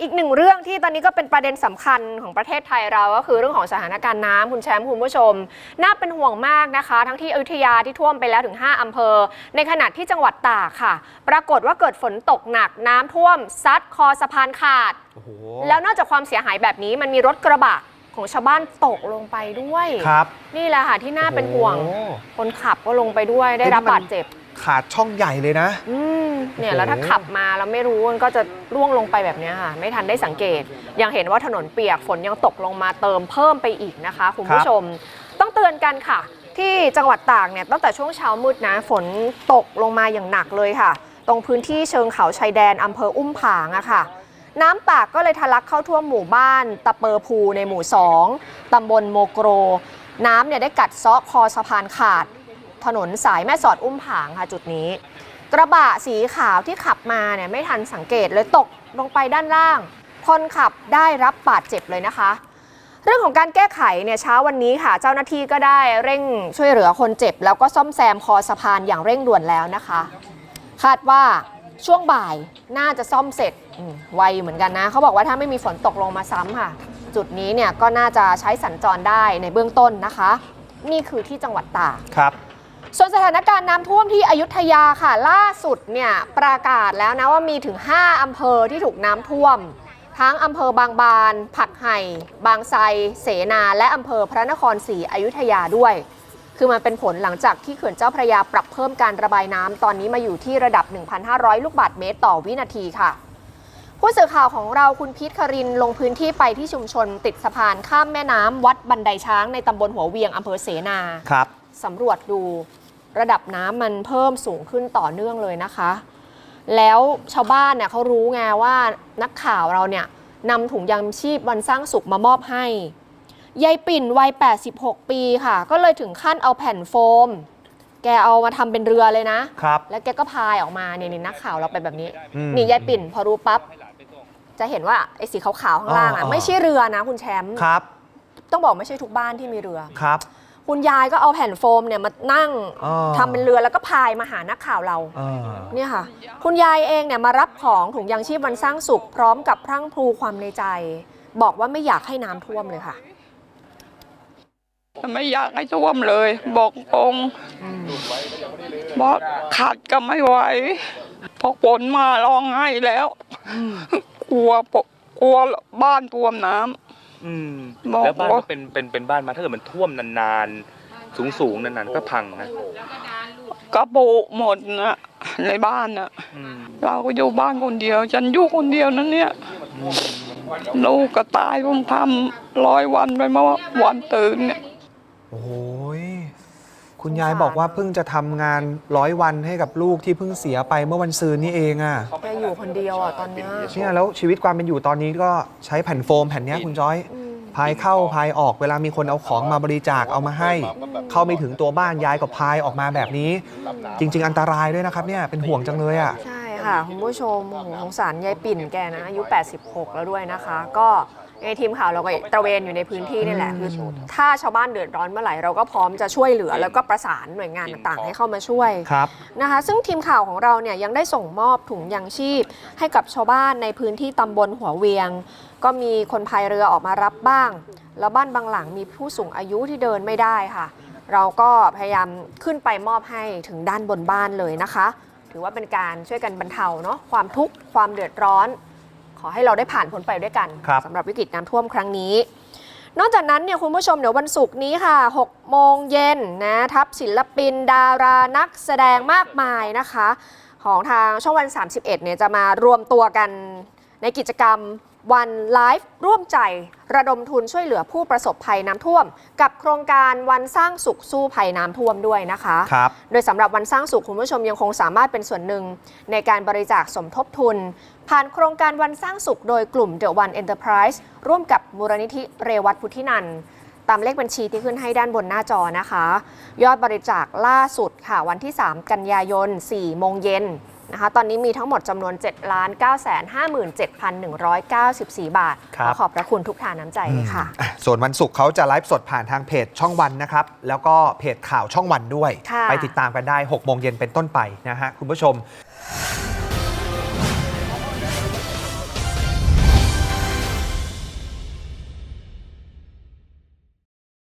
อีกหนึ่งเรื่องที่ตอนนี้ก็เป็นประเด็นสำคัญของประเทศไทยเราก็คือเรื่องของสถานการณ์น้ำคุณแชมป์คุณผู้ชม น่าเป็นห่วงมากนะคะ ทั้งที่อยุธยาที่ท่วมไปแล้วถึง 5อำเภอ ในขณะที่จังหวัดตากค่ะ ปรากฏว่าเกิดฝนตกหนักน้ำท่วม ซัดคอสะพานขาดโอ้โหแล้วนอกจากความเสียหายแบบนี้มันมีรถกระบะของชาวบ้านตกลงไปด้วยครับ นี่แหละค่ะที่น่าเป็นห่วงโอ้โหคนขับก็ลงไปด้วยได้รับบาดเจ็บ ขาดช่องใหญ่เลยนะ อืมเนี่ยโอ้โหแล้วถ้าขับมาแล้วไม่รู้มันก็จะร่วงลงไปแบบเนี้ยค่ะ ไม่ทันได้สังเกต ยังเห็นว่าถนนเปียกฝนยังตกลงมาเติมเพิ่มไปอีกนะคะคุณผู้ชม ต้องเตือนกันค่ะ ที่จังหวัดตากเนี่ยตั้งแต่ช่วงเช้ามืดนะฝนตกลงมาอย่างหนักเลยค่ะ ตรงพื้นที่เชิงเขาชายแดนอำเภออุ้มผางอะค่ะน้ำปากก็เลยทะลักเข้าท่วมหมู่บ้าน ตะเปอภูในหมู่ 2 ตำบลโมโกร น้ำเนี่ยได้กัดเซาะคอสะพานขาด ถนนสายแม่สอดอุ้มผางค่ะจุดนี้ กระบะสีขาวที่ขับมาเนี่ยไม่ทันสังเกตเลยตกลงไปด้านล่าง คนขับได้รับบาดเจ็บเลยนะคะ เรื่องของการแก้ไขเนี่ยเช้าวันนี้ค่ะ เจ้าหน้าที่ก็ได้เร่งช่วยเหลือคนเจ็บ แล้วก็ซ่อมแซมคอสะพานอย่างเร่งด่วนแล้วนะคะ คาดว่าช่วงบ่ายน่าจะซ่อมเสร็จไวเหมือนกันนะ เขาบอกว่าถ้าไม่มีฝนตกลงมาซ้ำค่ะ จุดนี้เนี่ยก็น่าจะใช้สัญจรได้ในเบื้องต้นนะคะ นี่คือที่จังหวัดตากครับ ส่วนสถานการณ์น้ำท่วมที่อยุธยาค่ะ ล่าสุดเนี่ยประกาศแล้วนะว่ามีถึง 5 อำเภอที่ถูกน้ำท่วม ทั้งอำเภอบางบาน ผักไห่ บางไทรเสนา และอำเภอพระนครศรีอยุธยาด้วย คือมันเป็นผลหลังจากที่เขื่อนเจ้าพระยาปรับเพิ่มการระบายน้ำตอนนี้มาอยู่ที่ระดับ 1,500 ลูกบาศก์เมตรต่อวินาทีค่ะผู้สื่อข่าวของเราคุณพีทครินลงพื้นที่ไปที่ชุมชนติดสะพานข้ามแม่น้ำวัดบันไดช้างในตำบลหัวเวียงอำเภอเสนาครับสำรวจดู ระดับน้ำมันเพิ่มสูงขึ้นต่อเนื่องเลยนะคะ แล้วชาวบ้านเนี่ยเขารู้ไงว่านักข่าวเราเนี่ยนำถุงยางชีพวันสร้างสุขมามอบให้ยายปิ่นวัย 86 ปีค่ะ ก็เลยถึงขั้นเอาแผ่นโฟม แกเอามาทำเป็นเรือเลยนะ ครับ แล้วแกก็พายออกมาเนี่ยนี่นักข่าวเราไปแบบนี้อืมนี่ยายปิ่นพอรู้ปั๊บ จะเห็นว่าไอ้สีขาวๆข้างล่างอ๋ออะอ๋อไม่ใช่เรือนะคุณแชมป์ ครับ ต้องบอกไม่ใช่ทุกบ้านที่มีเรือ ครับ คุณยายก็เอาแผ่นโฟมเนี่ยมานั่งอ๋อทำเป็นเรือแล้วก็พายมาหานักข่าวเราเออเนี่ยค่ะ คุณยายเองเนี่ยมารับของถุงยางชีพวันสร้างสุข พร้อมกับพรั่งพรูความในใจ บอกว่าไม่อยากให้น้ำท่วมเลยค่ะ ไม่อยากให้ท่วมเลย บอกตรงบอกขัดก็ไม่ไหวพอฝนมาร้องไห้แล้วกลัวปะกลัวบ้านท่วมน้ำ อืมบอกแล้วบ้านว่าก็เป็นเป็นเป็นบ้านมาถ้าเกิดมันท่วมนานๆสูงสูงๆนานๆก็พังนะกระปุหมดนะในบ้านนะอืมเราก็อยู่บ้านคนเดียว ฉันอยู่คนเดียวนั่นเนี่ยลูกก็ตายผมทำร้อยวันไปเมื่อวันตื่นเนี่ย โอ้ย คุณยายบอกว่าเพิ่งจะทำงานร้อยวันให้กับลูกที่เพิ่งเสียไปเมื่อวันซืนนี่เองอะแกอยู่คนเดียวอะตอนเนี้ย เนี่ยแล้วชีวิตความเป็นอยู่ตอนนี้ก็ใช้แผ่นโฟมแผ่นเนี้ยคุณจ้อยอืมพายเข้าพายออกเวลามีคนเอาของมาบริจาคเอามาให้ เข้าไม่ถึงตัวบ้านยายก็พายออกมาแบบนี้ จริง ๆ อันตรายด้วยนะครับเนี่ยเป็นห่วงจังเลยอะ ใช่ค่ะ คุณผู้ชมโอ้โหสงสารยายปิ่นแกนะ อายุ 86 แล้วด้วยนะคะ ก็ ในทีมข่าวเราก็ตระเวนอยู่ในพื้นที่นี่แหละคือถ้าชาวบ้านเดือดร้อนเมื่อไหร่เราก็พร้อมจะช่วยเหลือ แล้วก็ประสานหน่วยงานต่างๆ ให้เข้ามาช่วยครับนะคะ ซึ่งทีมข่าวของเราเนี่ยยังได้ส่งมอบถุงยางชีพ ให้กับชาวบ้านในพื้นที่ตำบลหัวเวียง ก็มีคนพายเรือออกมารับบ้าง แล้วบ้านบางหลังมีผู้สูงอายุที่เดินไม่ได้ค่ะ เราก็พยายามขึ้นไปมอบให้ถึงด้านบนบ้านเลยนะคะ ถือว่าเป็นการช่วยกันบรรเทาเนาะความทุกข์ความเดือดร้อน ขอให้เราได้ผ่านพ้นไปด้วยกันครับสำหรับวิกฤตน้ำท่วมครั้งนี้ นอกจากนั้นเนี่ยคุณผู้ชมเดี๋ยววันศุกร์นี้ค่ะ6โมงเย็นนะทัพศิลปิน ดารานักแสดงมากมายนะคะ ของทางช่องวัน 31เนี่ยจะมารวมตัวกันในกิจกรรม วันไลฟ์ร่วมใจระดมทุนช่วยเหลือผู้ประสบภัยน้ำท่วม กับโครงการวันสร้างสุขสู้ภัยน้ำท่วมด้วยนะคะครับโดยสำหรับวันสร้างสุขคุณผู้ชมยังคงสามารถเป็นส่วนหนึ่ง ในการบริจาคสมทบทุน ผ่านโครงการวันสร้างสุขโดยกลุ่ม The One Enterprise ร่วมกับมูลนิธิเรวัตพุทธินันท์ตามเลขบัญชีที่ขึ้นให้ด้านบนหน้าจอนะคะ ยอดบริจาคล่าสุดค่ะวันที่ 3 กันยายน4โมงเย็น นะคะ ตอนนี้มีทั้งหมดจำนวน 7 9 5 7 1 9 4 บาท ครับ ขอขอบพระคุณทุกทานน้ำใจเลยค่ะอะส่วนวันศุกร์เขาจะไลฟ์สดผ่านทางเพจช่องวันนะครับ แล้วก็เพจข่าวช่องวันด้วย ค่ะ ไปติดตามกันได้6โมงเย็นเป็นต้นไปนะฮะคุณผู้ชม